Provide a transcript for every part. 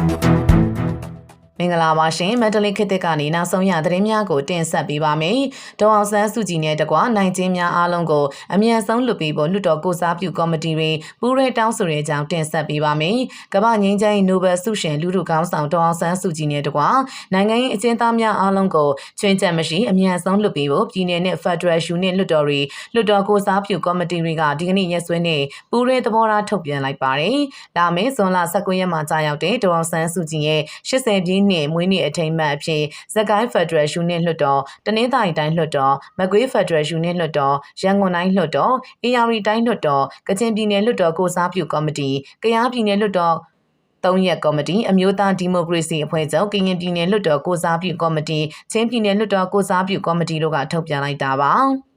Thank you. မင်္ဂလာပါရှင်မန္တလေးခေတ်သစ်ကနေနောက်ဆုံးရသတင်းများကိုတင်ဆက်ပေးပါမယ်။ဒေါအောင်ဆန်းစုကြည်နဲ့တကွနိုင်ကျင်းများအားလုံးကိုအမြန်ဆုံးလွတ်ပေးဖို့လွှတ်တော်ကိုစားပြုကော်မတီတွေပူးရဲတောင်းဆိုတဲ့အကြောင်းတင်ဆက်ပေးပါမယ်။ကမ္ဘာငြိမ်းချမ်းရေးနိုဘယ်ဆုရှင်လူထုကောင်းဆောင်ဒေါအောင်ဆန်းစုကြည်နဲ့တကွနိုင်ငံရေးအကျဉ်းသားများအားလုံးကိုချွင်းချက်မရှိအမြန်ဆုံးလွတ်ပေးဖို့ပြည်내နဲ့ Federal Unit လွှတ်တော်တွေလွှတ်တော်ကိုစားပြုကော်မတီတွေကဒီကနေ့ရက်စွဲနဲ့ပူးရဲသဘောထားထုတ်ပြန်လိုက်ပါတယ်။လာမယ့်ဇွန်လ19ရက်မှာကြာရောက်တဲ့ဒေါအောင်ဆန်းစုကြည်ရဲ့80ပြည့်နှစ်မွေးနေ့အထိမ်းအမှတ်အဖြစ်ဇက်ကိုင်းဖက်ဒရယ်ယူနစ်လွှတ်တော်တနင်္သာရီတိုင်းလွှတ်တော်မကွေးဖက်ဒရယ်ယူနစ်လွှတ်တော်ရန်ကုန်တိုင်းလွှတ်တော်အေရရီတိုင်းလွှတ်တော်ကချင်ပြည်နယ်လွှတ်တော်ကိုစားပြုကော်မတီကယားပြည်နယ်လွှတ်တော်သုံးရက်ကော်မတီအမျိုးသားဒီမိုကရေစီအဖွဲ့ချုပ်ကရင်ပြည်နယ်လွှတ်တော်ကိုစားပြုကော်မတီချင်းပြည်နယ်လွှတ်တော်ကိုစားပြုကော်မတီတို့ကထုတ်ပြန်လိုက်တာပါ။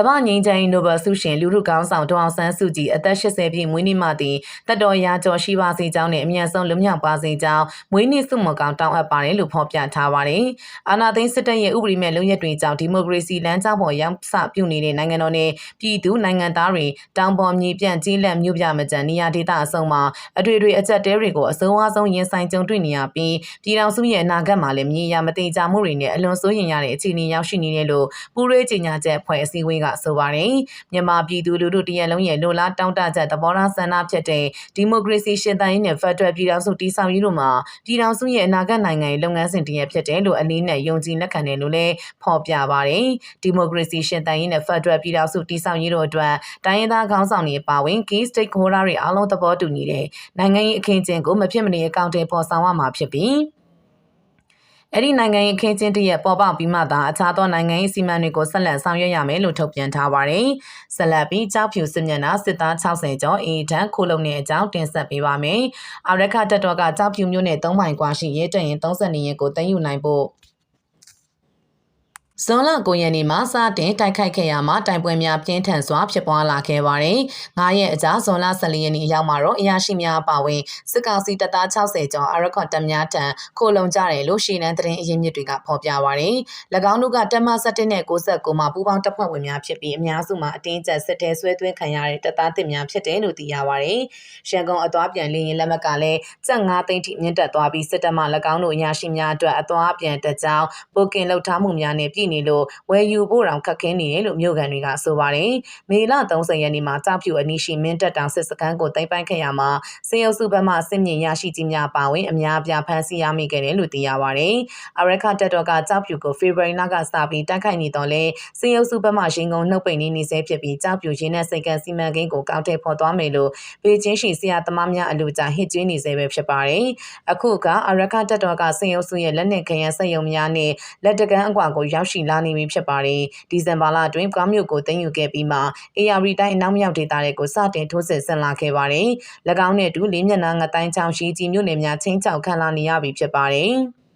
ကမ္ဘာငြိမ်းချမ်းရေးနိုဘယ်ဆုရှင်လူထုကောင်းဆောင်ဒေါအောင်ဆန်းစုကြည်အသက်80ပြည့်မွေးနေ့မှာတင်တက်တော်ရာကျော်ရှိပါစေကြောင်းနဲ့အမြန်ဆုံးလွတ်မြောက်ပါစေကြောင်းမွေးနေ့ဆုမကောင်တောင်းအပ်ပါတယ်လို့ဖော်ပြထားပါတယ်။အာဏာသိမ်းစစ်တပ်ရဲ့ဥပဒေမဲ့လုံရက်တွေကြောင့်ဒီမိုကရေစီလမ်းကြောင်းပေါ်ရောက်စပြုနေတဲ့နိုင်ငံတော်နဲ့ပြည်သူနိုင်ငံသားတွေတောင်ပေါ်မြေပြန့်ကြီးလက်မြို့ပြမကြံနေရာဒေသအစုံမှာအတွေ့အတွေ့အချက်တဲတွေကိုအစိုးအဆုံးရင်ဆိုင်ကြုံတွေ့နေရပြီးပြည်ထောင်စုရဲ့အနာဂတ်မှာလည်းမြေယာမတိကြမှုတွေနဲ့အလွန်စိုးရင်ရတဲ့အခြေအနေရောက်ရှိနေတယ်လို့ပူးရဲကြေညာချက်ဖွဲ့အစည်းအဝေးကဆိုပါတယ်။မြန်မာပြည်သူလူထုတရက်လုံးရဲ့လိုလားတောင်းတချက်သဘောထားဆန္ဒဖြစ်တဲ့ဒီမိုကရေစီရှင်သန်ရေးနဲ့ဖက်ဒရယ်ပြည်ထောင်စုတည်ဆောက်ရေးတို့မှာပြည်ထောင်စုရဲ့အနာဂတ်နိုင်ငံရေးလုပ်ငန်းစဉ်တရက်ဖြစ်တယ်လို့အလေးနဲ့ယုံကြည်လက်ခံတယ်လို့လည်းဖော်ပြပါတယ်။ဒီမိုကရေစီရှင်သန်ရေးနဲ့ဖက်ဒရယ်ပြည်ထောင်စုတည်ဆောက်ရေးတို့အတွက်တိုင်းရင်းသားခေါင်းဆောင်တွေပါဝင် key stakeholder တွေအားလုံးသဘောတူနေတဲ့နိုင်ငံရေးအခင်းကျင်းကိုမဖြစ်မနေအကောင့်တွေပေါ်ဆောင်ရမှာဖြစ်ပြီး အဲ့ဒီနိုင်ငံရေးအခင်းကျင်းတရက်ပေါ်ပေါက်ပြီးမှသာအခြားသောနိုင်ငံရေးစီမံတွေကိုဆက်လက်ဆောင်ရွက်ရမယ်လို့ထုတ်ပြန်ထားပါတယ်။ဆက်လက်ပြီးကြောက်ဖြူစစ်မျက်နှာစစ်သား60ကျော်အေးထန်ခိုလုံနေအကြောင်းတင်ဆက်ပေးပါမယ်။အာရခတက်တော်ကကြောက်ဖြူမြို့နယ်3မိုင်ကွာရှိရဲတရင်32ရင်ကိုတင်ယူနိုင်ဖို့ ဇွန်လ9ရက်နေ့မှာစတင်တိုက်ခိုက်ခဲ့ရမှာတိုင်ပွဲများပြင်းထန်စွာဖြစ်ပွားလာခဲ့ပါတယ်။9ရက်အကြာဇွန်လ14ရက်နေ့ရောက်မှာတော့အရာရှိများပါဝင်စစ်ကောင်စီတပ်သား60ကျော်အရခွန်တပ်များထံခိုလုံကြတယ်လို့ရှေ့နန်းသတင်းအရင်းမြစ်တွေကဖော်ပြပါတယ်။၎င်းတို့ကတပ်မ17နဲ့69မှာပူးပေါင်းတပ်ဖွဲ့ဝင်များဖြစ်ပြီးအများစုမှာအတင်းကျပ်စစ်တဲဆွဲသွင်းခံရတဲ့တပ်သားတစ်များဖြစ်တယ်လို့သိရပါတယ်။ရန်ကုန်အသွားပြန်လင်းရင်လက်မကလည်းစက်9သိန်းထိမြင့်တက်သွားပြီးစစ်တပ်မှ၎င်းတို့အရာရှိများအတွက်အသွားပြန်တက်ကြောင်းပိုကင်လှုပ်ထားမှုများနဲ့ပြည်နေလို့ဝယ်ယူဖို့တောင်ခက်ခဲနေတယ်လို့မြို့ကန်တွေကဆိုပါတယ်။မေလ30ရက်နေ့မှာကြောက်ဖြူအနီးရှိမင်းတက်တောင်စစ်စခန်းကိုတိုက်ပိုက်ခဲ့ရမှာစေယုပ်စုဘက်မှစစ်မြင့်ရရှိကြီးများပါဝင်အများအပြားဖမ်းဆီးရမိခဲ့တယ်လို့သိရပါတယ်။အရခတက်တော်ကကြောက်ဖြူကိုဖေဖော်ဝါရီလကစပြီးတိုက်ခိုက်နေတော့လဲစေယုပ်စုဘက်မှရှင်ကုန်နှုတ်ပိတ်နေနေဆဲဖြစ်ပြီးကြောက်ဖြူရင်းနဲ့စိတ်ကစီမံကိန်းကိုကောက်တဲ့ဖော်သွားမယ်လို့ပေကျင်းရှိဆရာသမားများအလူကြဟစ်ကျွေးနေဆဲပဲဖြစ်ပါတယ်။အခုကအရခတက်တော်ကစေယုပ်စုရဲ့လက်နက်ခရမ်းစက်ယုံများနဲ့လက်တကန်းအကွာကိုရောက်ရှိလာနေပြီဖြစ်ပါတယ်။ဒီဇင်ဘာလအတွင်းကွာမြို့ကိုတင်ယူခဲ့ပြီးမှ AR တိုင်းအနောက်မြောက်ဒေသတွေကိုစတင်ထိုးစစ်ဆင်လာခဲ့ပါတယ်။၎င်းနဲ့အတူလေးမျက်နှာငတိုင်းချောင်းရှိကြီးမြို့နယ်များချင်းချောက်ခံလာနေရပြီဖြစ်ပါတယ်။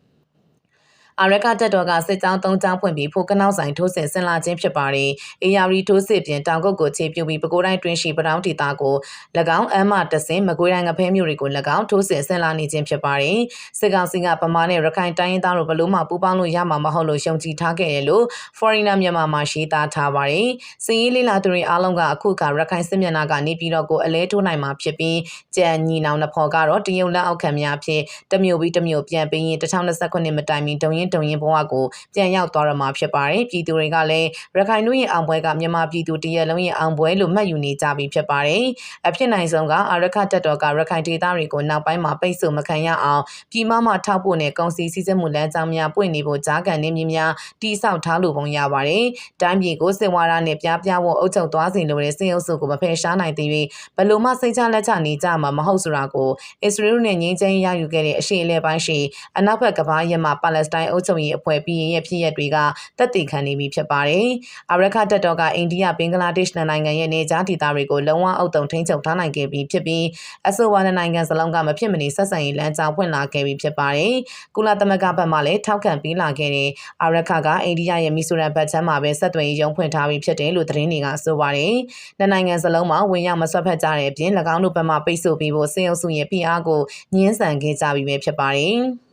အာရကတက်တော်ကစစ်ကြောင်း၃ကြောင်းဖွင့်ပြီးဖိုကနောက်ဆိုင်ထိုးစစ်ဆင်လာခြင်းဖြစ်ပါတယ်။အေယာရီထိုးစစ်ပြင်တောင်ကုတ်ကိုခြေပြုတ်ပြီးပဲခူးတိုင်းတွင်းရှိပတောင်းဒေသကို၎င်းအမ်းမှတဆင်မကွေးတိုင်းငဖဲမြို့တွေကို၎င်းထိုးစစ်ဆင်လာနေခြင်းဖြစ်ပါတယ်။စစ်ကောင်စီကပမာနဲ့ရခိုင်တိုင်းရင်းသားတို့ဘလို့မှပူးပေါင်းလို့ရမှာမဟုတ်လို့ရှုံချထားခဲ့တယ်လို့ Foreigner မြန်မာမှာရှင်းသားထားပါတယ်။စီရေးလေးလာသူတွေအားလုံးကအခုကရခိုင်စစ်မျက်နှာကနေပြည်တော်ကိုအလဲထိုးနိုင်မှာဖြစ်ပြီးကြံညီနောင်နှဖော်ကတော့တရုတ်လက်အောက်ခံများဖြစ်တမျိုးပြီးတမျိုးပြန်ပြီးရင်2029မတိုင်မီဒုံရင်ဒုံရင်ဘဝကိုပြန်ရောက်သွားရမှာဖြစ်ပါတယ်ပြည်သူတွေကလည်းရခိုင်တို့ရဲ့အောင်ပွဲကမြန်မာပြည်သူတရက်လုံးရဲ့အောင်ပွဲလို့မှတ်ယူနေကြပြီဖြစ်ပါတယ်အဖြစ်နိုင်ဆုံးကအရခတက်တော်ကရခိုင်ဒေသတွေကိုနောက်ပိုင်းမှာပိတ်ဆို့မခံရအောင်ပြည်မမှထောက်ဖို့နဲ့ကုန်စည်စည်းစိမ်မှုလမ်းကြောင်းများပွင့်နေဖို့ကြားကန်နေမြများတိဆောက်ထားလို့ပုံရပါတယ်တိုင်းပြည်ကိုစစ်ဝါဒနဲ့ပြားပြားဖို့အုပ်ချုပ်သွားစေလိုတဲ့စစ်အုပ်စုကိုမဖယ်ရှားနိုင်သေး၍ဘလို့မှစိတ်ချလက်ချနေကြမှာမဟုတ်ဆိုတာကိုအစ္စရေးနဲ့ငြင်းချမ်းရယူခဲ့တဲ့အရှိအလဲပိုင်းရှိအနောက်ဘက်ကမ္ဘာရဲ့မှာပါလက်စတိုင်းအုပ်ချုပ်ရေးအဖွဲ့ပြီးရင်ရဲ့ဖြစ်ရပ်တွေကတက်တည်ခံနေပြီဖြစ်ပါတယ်။အာရခတက်တော်က အိန္ဒိယ ဘင်္ဂလားဒေ့ရှ်နိုင်ငံရဲ့နေကြားဒေသတွေကို လုံးဝအုပ်တုံထိန်းချုပ်ထားနိုင်ခဲ့ပြီးဖြစ်ပြီး အဆိုဝါဒနိုင်ငံစလုံးက မဖြစ်မနေဆက်ဆံရေးလမ်းကြောင်းဖွင့်လာခဲ့ပြီးဖြစ်ပါတယ်။ကုလသမဂ္ဂဘက်မှလည်းထောက်ခံပေးလာခဲ့တဲ့အာရခကအိန္ဒိယရဲ့မီဆိုရန်ဘက်ချမ်းမှာပဲဆက်သွယ်ရေးရုံးဖွင့်ထားပြီးဖြစ်တယ်လို့သတင်းတွေကဆိုပါတယ်။နှစ်နိုင်ငံစလုံးမှာဝင်ရောက်မဆွတ်ဖက်ကြတဲ့အပြင်၎င်းတို့ဘက်မှပိတ်ဆို့ပြီးဖို့စေအုပ်စုရဲ့ဖိအားကိုညှင်းဆန်ခဲ့ကြပြီးပဲဖြစ်ပါတယ်။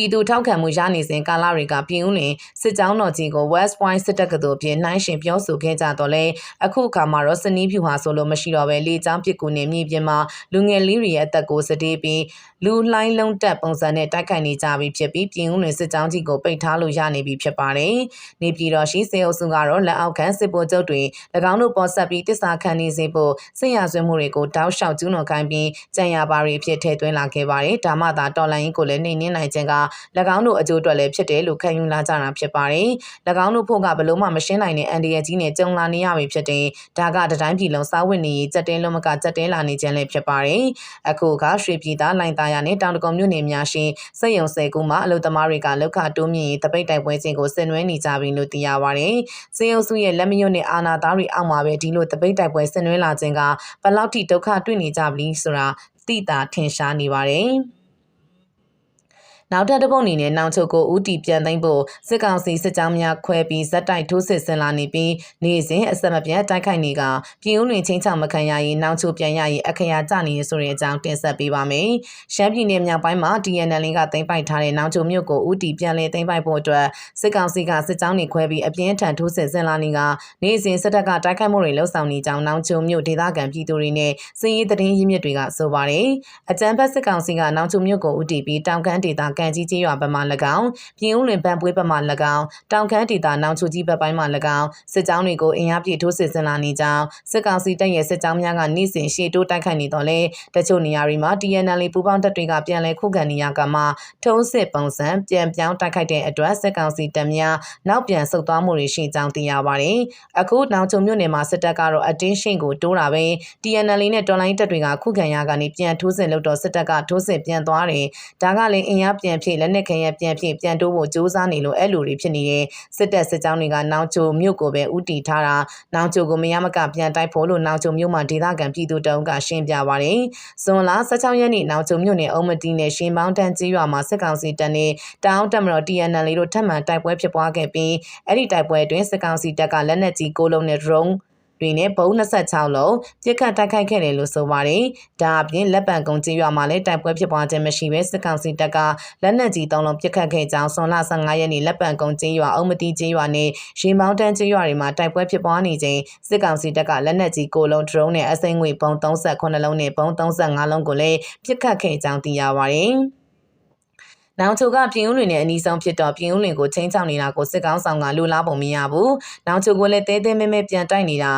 ပြည်သူထောက်ခံမှုရနေစဉ်ကာလတွေကပြည်ဦးလင်စစ်ကြောင်းတော်ကြီးကို West Point စစ်တပ်ကတော်ပြင်နှိုင်းရှင်ပြောဆိုခဲ့ကြတော့လဲအခုအခါမှာတော့စနီးဖြူဟာဆိုလို့မရှိတော့ပဲလေချောင်းပစ်ကူနေမြေပြင်မှာလူငယ်လေးတွေရဲ့အသက်ကိုစတေးပြီးလူလှိုင်းလုံးတက်ပုံစံနဲ့တိုက်ခိုက်နေကြပြီဖြစ်ပြီးပြည်ဦးလင်စစ်ကြောင်းကြီးကိုပိတ်ထားလို့ရနေပြီဖြစ်ပါတယ်။နေပြည်တော်ရှိစေအုပ်စုကတော့လက်အောက်ခံစစ်ဗိုလ်ချုပ်တွေ၎င်းတို့ပေါ်ဆက်ပြီးတစ္ဆာခံနေစေဖို့စစ်ရဆွေးမှုတွေကိုတောက်လျှောက်ကျူးလွန်ခိုင်းပြီးကြံရပါတွေဖြစ်ထည့်သွင်းလာခဲ့ပါတယ်။ဒါမှသာတော်လိုင်းကိုလည်းနှိမ်နင်းနိုင်ခြင်းက၎င်းတို့အကျိုးအတွက်လည်းဖြစ်တယ်လို့ခံယူလာကြတာဖြစ်ပါတယ်။၎င်းတို့ဖို့ကဘလို့မှမရှင်းနိုင်တဲ့အန်ဒီရဲ့ကြီးနဲ့ကြုံလာနေရပြီဖြစ်တဲ့ဒါကတတိုင်းပြည်လုံးစားဝတ်နေရေးစက်တဲလုံးမကစက်တဲလာနေခြင်းလည်းဖြစ်ပါတယ်။အခုကရွှေပြည်သားလိုင်သားရနဲ့တောင်တကုံမြို့နယ်များရှင်စက်ယုံဆယ်ကူမှာအလုသမားတွေကလောက်ခတိုးမြင့်ရေးတပိတ်တိုက်ပွဲချင်းကိုဆင်နွှဲနေကြပြီလို့သိရပါတယ်။စေယုံစုရဲ့လက်မရွတ်နဲ့အာနာသားတွေအောက်မှာပဲဒီလိုတပိတ်တိုက်ပွဲဆင်နွှဲလာခြင်းကဘလောက်ထိဒုက္ခတွေ့နေကြပြီဆိုတာသိတာထင်ရှားနေပါတယ်။ နောက်ထပ်တစ်ပုတ်အနေနဲ့နောင်ချုပ်ကိုဦးတီပြန်သိမ်းဖို့စစ်ကောင်စီစစ်ကြောင်းများခွဲပြီးဇက်တိုက်ထိုးစစ်ဆင်လာနေပြီးနေ့စဉ်အဆက်မပြတ်တိုက်ခိုက်နေကပြည်ဦးလွင်ချင်းချောင်မခံရရင်နောင်ချုပ်ပြန်ရရင်အခရာကျနေရဆိုတဲ့အကြောင်းတင်ဆက်ပေးပါမယ်။ရှမ်းပြည်နယ်မြောက်ပိုင်းမှာ DNL ကသိမ်းပိုက်ထားတဲ့နောင်ချုပ်မြို့ကိုဦးတီပြန်လည်သိမ်းပိုက်ဖို့အတွက်စစ်ကောင်စီကစစ်ကြောင်းတွေခွဲပြီးအပြင်းထန်ထိုးစစ်ဆင်လာနေကနေ့စဉ်စစ်တပ်ကတိုက်ခိုက်မှုတွေလှုပ်ဆောင်နေကြောင်းနောင်ချုပ်မြို့ဒေသခံပြည်သူတွေနဲ့စစ်ရေးသတင်းရင်းမြစ်တွေကဆိုပါတယ်။အကြံဖက်စစ်ကောင်စီကနောင်ချုပ်မြို့ကိုဦးတီပြီးတောင်ကမ်းဒေသကန်ကြီးကျေးရွာဘက်မှ၎င်းပြည်ဦးလွင်ပန်းပွေးဘက်မှ၎င်းတောင်ခမ်းဒေသနောင်ချူကြီးဘက်ပိုင်းမှ၎င်းစစ်ကြောင်းတွေကိုအင်အားပြည့်ထိုးစစ်ဆင်လာနေကြောင်းစစ်ကောင်စီတပ်ရဲ့စစ်ကြောင်းများကနေ့စဉ်ရှေ့တိုးတိုက်ခိုက်နေတော့လေတချို့နေရာတွေမှာ TNL ပူးပေါင်းတပ်တွေကပြန်လည်ခုခံနေရကမှထုံးစစ်ပုံစံပြန်ပြောင်းတိုက်ခိုက်တဲ့အတွက်စစ်ကောင်စီတပ်များနောက်ပြန်ဆုတ်သွားမှုတွေရှိကြောင်းသိရပါတယ်။အခုနောင်ချုံမြို့နယ်မှာစစ်တပ်ကတော့အတင်းရှင်းကိုတိုးတာပဲ TNL နဲ့တော်လိုင်းတပ်တွေကခုခံရကနေပြန်ထိုးစစ်လုပ်တော့စစ်တပ်ကထိုးစစ်ပြန်သွားတယ်။ဒါကလည်းအင်အားပြန်ဖြည့်လက်နက်ခဲယံပြန်ဖြည့်ပြန်တိုးဖို့စ조사နေလို့အဲ့လိုတွေဖြစ်နေတဲ့စစ်တပ်စစ်ကြောင်းတွေကနောင်ချိုမြို့ကိုပဲဥတီထားတာနောင်ချိုကိုမရမကပြန်တိုက်ဖို့လို့နောင်ချိုမြို့မှာဒေသခံပြည်သူတအုပ်ကရှင်းပြပါတယ်။ဇွန်လ16ရက်နေ့နောင်ချိုမြို့နယ်အုံမတီနယ်ရှင်ပေါင်းတန်းကြီးရွာမှာစစ်ကောင်စီတပ်နဲ့တောင်တက်မတော် TNL တို့ထပ်မံတိုက်ပွဲဖြစ်ပွားခဲ့ပြီးအဲ့ဒီတိုက်ပွဲအတွင်းစစ်ကောင်စီတပ်ကလက်နက်ကြီးကိုလုံးနဲ့ drone တွေနဲ့ဘုံ26လုံးပြစ်ခတ်တိုက်ခိုက်ခဲ့တယ်လို့ဆိုပါတယ်။ဒါအပြင်လက်ပံကုန်းကျေးရွာမှာလည်းတိုက်ပွဲဖြစ်ပွားခြင်းမရှိဘဲစစ်ကောင်စီတပ်ကလက်နက်ကြီး၃လုံးပြစ်ခတ်ခဲ့ကြောင်းဆွန်လ15ရက်နေ့လက်ပံကုန်းကျေးရွာအုံမတီကျေးရွာနဲ့ရေမောင်းတန်းကျေးရွာတွေမှာတိုက်ပွဲဖြစ်ပွားနေချိန်စစ်ကောင်စီတပ်ကလက်နက်ကြီး9လုံး drone နဲ့အစိမ်းငွေပုံ38လုံးနဲ့ပုံ35လုံးကိုလည်းပြစ်ခတ်ခဲ့ကြောင်းသိရပါတယ်။ နောင်ချိုကပြင်ဦးလွင်နဲ့အနီးဆုံးဖြစ်တော့ပြင်ဦးလွင်ကိုချင်းချောင်းနေတာကိုစစ်ကောင်းဆောင်ကလူလားပုံမရဘူး။နောင်ချိုကိုလည်းတဲတဲမဲမဲပြန်တိုက်နေတာ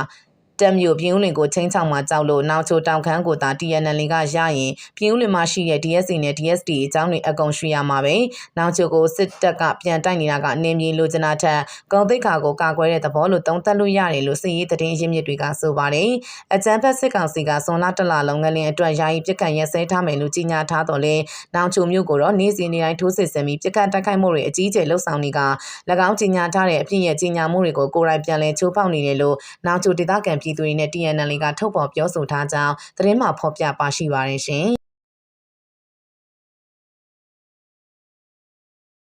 တက်မြို့ပြင်းဦးလင်ကိုချင်းချောင်းမှာကြောက်လို့နောက်ချိုတောင်ခန်းကိုသာ TNL ကရရင်ပြင်းဦးလင်မှာရှိတဲ့ DSC နဲ့ DSD အကြောင်းတွေအကုန်ရွှေ့ရမှာပဲနောက်ချိုကိုစစ်တပ်ကပြန်တိုက်နေတာကနေမြေလိုချနာထက်ကုံသိက္ခာကိုကာကွယ်တဲ့သဘောလို့သုံးသပ်လို့ရတယ်လို့စစ်ရေးသတင်းရင်းမြစ်တွေကဆိုပါတယ်အကြံဖက်စစ်ကောင်စီကစွန်လာတလလုံးငလင်အတွက်ယာယီပြစ်ခတ်ရဲစဲထားမယ်လို့ကြေညာထားတော့လေနောက်ချိုမြို့ကိုတော့နေ့စဉ်နေ့တိုင်းထိုးစစ်ဆင်ပြီးပြစ်ခတ်တိုက်ခိုက်မှုတွေအကြီးအကျယ်လှုပ်ဆောင်နေက၎င်းကြေညာထားတဲ့အဖြစ်ရဲ့ကြေညာမှုတွေကိုကိုယ်တိုင်ပြန်လည်ချိုးဖောက်နေတယ်လို့နောက်ချိုဒေသခံပြည်သူတွေနဲ့ TNL ကထုတ်ဖော်ပြောဆိုထားကြောင်း သတင်းမှဖော်ပြပါရှိပါတယ်ရှင်